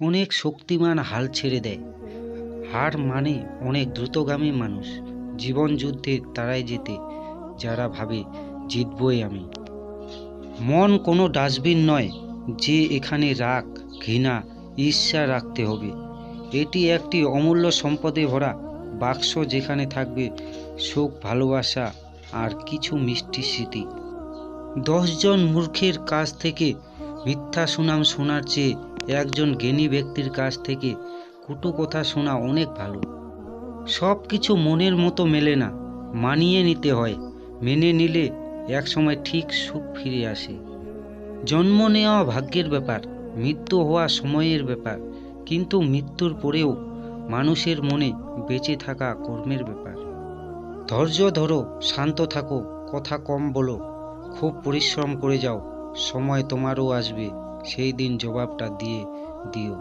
অনেক শক্তিমান হাল ছেড়ে দেয়। হার মানে অনেক দ্রুতগামী মানুষ। জীবন যুদ্ধে তারাই যেতে যারা ভাবে, জিতবই আমি। মন কোনো ডাস্টবিন নয় যে এখানে রাগ, ঘৃণা, ঈর্ষা রাখতে হবে। এটি একটি অমূল্য সম্পদে ভরা বাক্স যেখানে থাকবে সুখ, ভালোবাসা আর কিছু মিষ্টি স্মৃতি। দশজন মূর্খের কাছ থেকে মিথ্যা সুনাম শোনার চেয়ে একজন জ্ঞানী ব্যক্তির কাছ থেকে কুটু কথা শোনা অনেক ভালো। সব কিছু মনের মতো মেলে না, মানিয়ে নিতে হয়, মেনে নিলে একসময় ঠিক সুখ ফিরে আসে। জন্ম নেওয়া ভাগ্যের ব্যাপার, মৃত্যু হওয়া সময়ের ব্যাপার, কিন্তু মৃত্যুর পরেও মানুষের মনে বেঁচে থাকা কর্মের ব্যাপার। ধৈর্য ধরো, শান্ত থাকো, কথা কম বলো, খুব পরিশ্রম করে যাও, সময় তোমারও আসবে। সেই দিন জবাবটা দিয়ে দিও।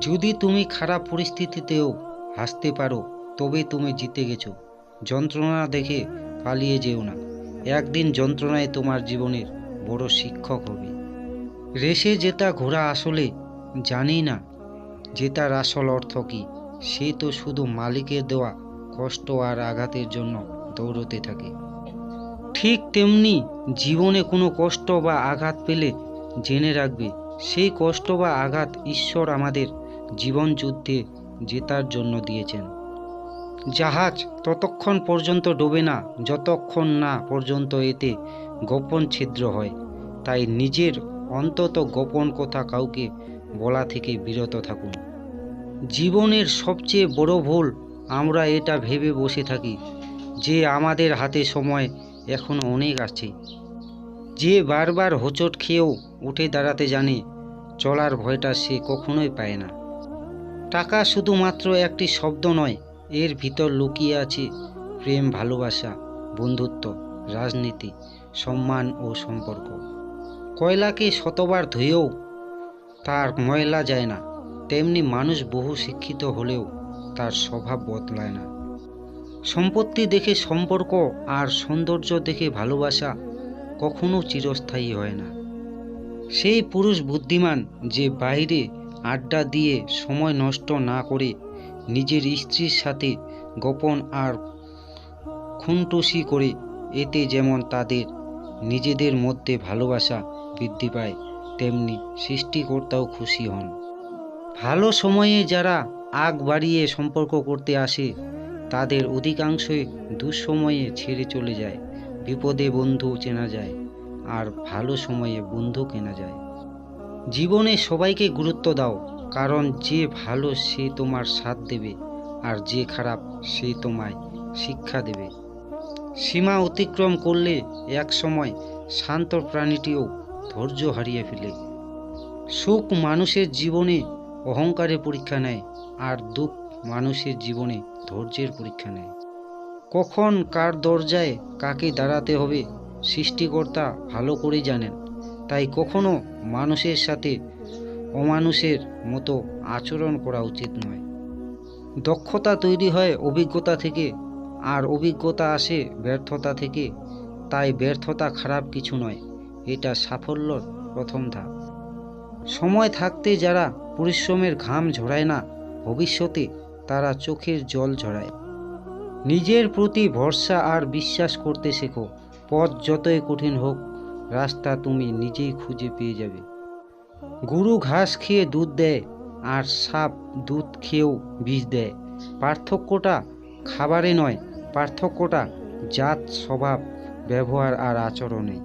যদি তুমি খারাপ পরিস্থিতিতেও হাসতে পারো, তবে তুমি জিতে গেছো। যন্ত্রণা দেখে পালিয়ে যেও না। একদিন যন্ত্রণায় তোমার জীবনের বড় শিক্ষক হবে। রেসে জেতা ঘোড়া আসলে জানেই না জেতার আসল অর্থ কী। সে তো শুধু মালিকের দেওয়া কষ্ট আর আঘাতের জন্য দৌড়তে থাকে। ঠিক তেমনি জীবনে কোনো কষ্ট বা আঘাত পেলে জেনে রাখবে, সেই কষ্ট বা আঘাত ঈশ্বর আমাদের জীবন যুদ্ধে জেতার জন্য দিয়েছেন। জাহাজ ততক্ষণ পর্যন্ত ডোবে না, যতক্ষণ না পর্যন্ত এতে গোপন ছিদ্র হয়। তাই নিজের অন্তত গোপন কথা কাউকে বলা থেকে বিরত থাকুন। জীবনের সবচেয়ে বড় ভুল আমরা এটা ভেবে বসে থাকি যে আমাদের হাতে সময় এখনও অনেক আছে। যে বারবার হোঁচট খেয়েও উঠে দাঁড়াতে জানে, চলার ভয়টা সে কখনোই পায় না। টাকা শুধুমাত্র একটি শব্দ নয়, এর ভিতর লুকিয়ে আছে প্রেম, ভালোবাসা, বন্ধুত্ব, রাজনীতি, সম্মান ও সম্পর্ক। কয়লাকে শতবার ধুয়েও তার ময়লা যায় না, তেমনি মানুষ বহু শিক্ষিত হলেও তার স্বভাব বদলায় না। সম্পত্তি দেখে সম্পর্ক আর সৌন্দর্য দেখে ভালোবাসা কখনো চিরস্থায়ী হয় না। সেই পুরুষ বুদ্ধিমান যে বাইরে আড্ডা দিয়ে সময় নষ্ট না করে নিজের স্ত্রীর সাথে গোপন আর খুনটুসি করে, এতে যেমন তাদের নিজেদের মধ্যে ভালোবাসা বৃদ্ধি পায়, তেমনি সৃষ্টিকর্তাও খুশি হন। ভালো সময়ে যারা আগ বাড়িয়ে সম্পর্ক করতে আসে, তাদের অধিকাংশই দুঃসময়ে ছেড়ে চলে যায়। বিপদে বন্ধু চেনা যায়, আর ভালো সময়ে বন্ধু কেনা যায়। জীবনে সবাইকে গুরুত্ব দাও, কারণ যে ভালো সে তোমার সাথ দেবে, আর যে খারাপ সে তোমায় শিক্ষা দেবে। সীমা অতিক্রম করলে এক সময় শান্ত প্রাণীটিও ধৈর্য হারিয়ে ফেলে। সুখ মানুষের জীবনে অহংকারের পরীক্ষা নেয়, আর দুঃখ মানুষের জীবনে ধৈর্যের পরীক্ষা নেয়। কখন কার দরজায় কাকে দাঁড়াতে হবে, সৃষ্টিকর্তা ভালো করেই জানেন। তাই কখনো মানুষের সাথে অমানুষের মতো আচরণ করা উচিত নয়। দক্ষতা তৈরি হয় অভিজ্ঞতা থেকে, আর অভিজ্ঞতা আসে ব্যর্থতা থেকে। তাই ব্যর্থতা খারাপ কিছু নয়, এটা সাফল্যর প্রথম ধাপ। সময় থাকতে যারা পরিশ্রমের ঘাম ঝরায় না, ভবিষ্যতে তারা চোখের জল ঝরায়। নিজের প্রতি ভরসা আর বিশ্বাস করতে শেখো। পথ যতই কঠিন হোক, রাস্তা তুমি নিজেই খুঁজে পেয়ে যাবে। গরু ঘাস খেয়ে দুধ দেয়, আর সাপ দুধ খেয়েও বিষ দেয়। পার্থক্যটা খাবারে নয়, পার্থক্যটা জাত, স্বভাব, ব্যবহার আর আচরণে।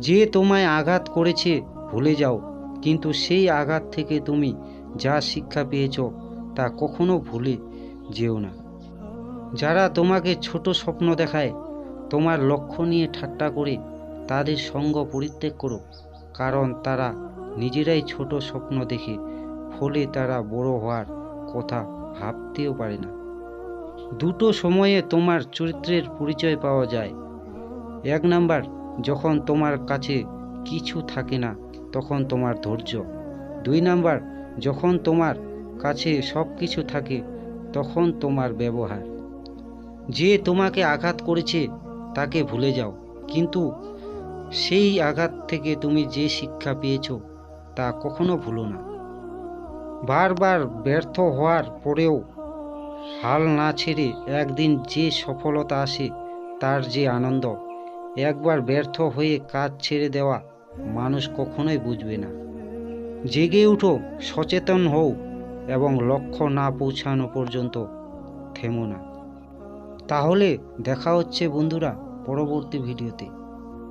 যে তোমায় আঘাত করেছে, ভুলে যাও, কিন্তু সেই আঘাত থেকে তুমি যা শিক্ষা পেয়েছ, তা কখনো ভুলে যেও না। যারা তোমাকে ছোট স্বপ্ন দেখায়, তোমার লক্ষ্য নিয়ে ঠাট্টা করে তাদের সঙ্গ পরিত্যাগ করো, কারণ তারা নিজেরাই ছোট স্বপ্ন দেখে, ফলে তারা বড় হওয়ার কথা ভাবতেও পারে না। দুটো সময়ে তোমার চরিত্রের পরিচয় পাওয়া যায়। এক নাম্বার, যখন তোমার কাছে কিছু থাকে না, তখন তোমার ধৈর্য। দুই নাম্বার, যখন তোমার কাছে সব কিছু থাকে, তখন তোমার ব্যবহার। যে তোমাকে আঘাত করেছে, তাকে ভুলে যাও। কিন্তু সেই আঘাত থেকে তুমি যে শিক্ষা পেয়েছ, তা কখনো ভুলো না। বারবার ব্যর্থ হওয়ার পরেও হাল না ছেড়ে একদিন যে সফলতা আসে, তার যে আনন্দ, একবার ব্যর্থ হয়ে কাজ ছেড়ে দেওয়া মানুষ কখনোই বুঝবে না। জেগে উঠো, সচেতন হও এবং লক্ষ্য না পৌঁছানো পর্যন্ত থেমো না। তাহলে দেখা হচ্ছে বন্ধুরা পরবর্তী ভিডিওতে।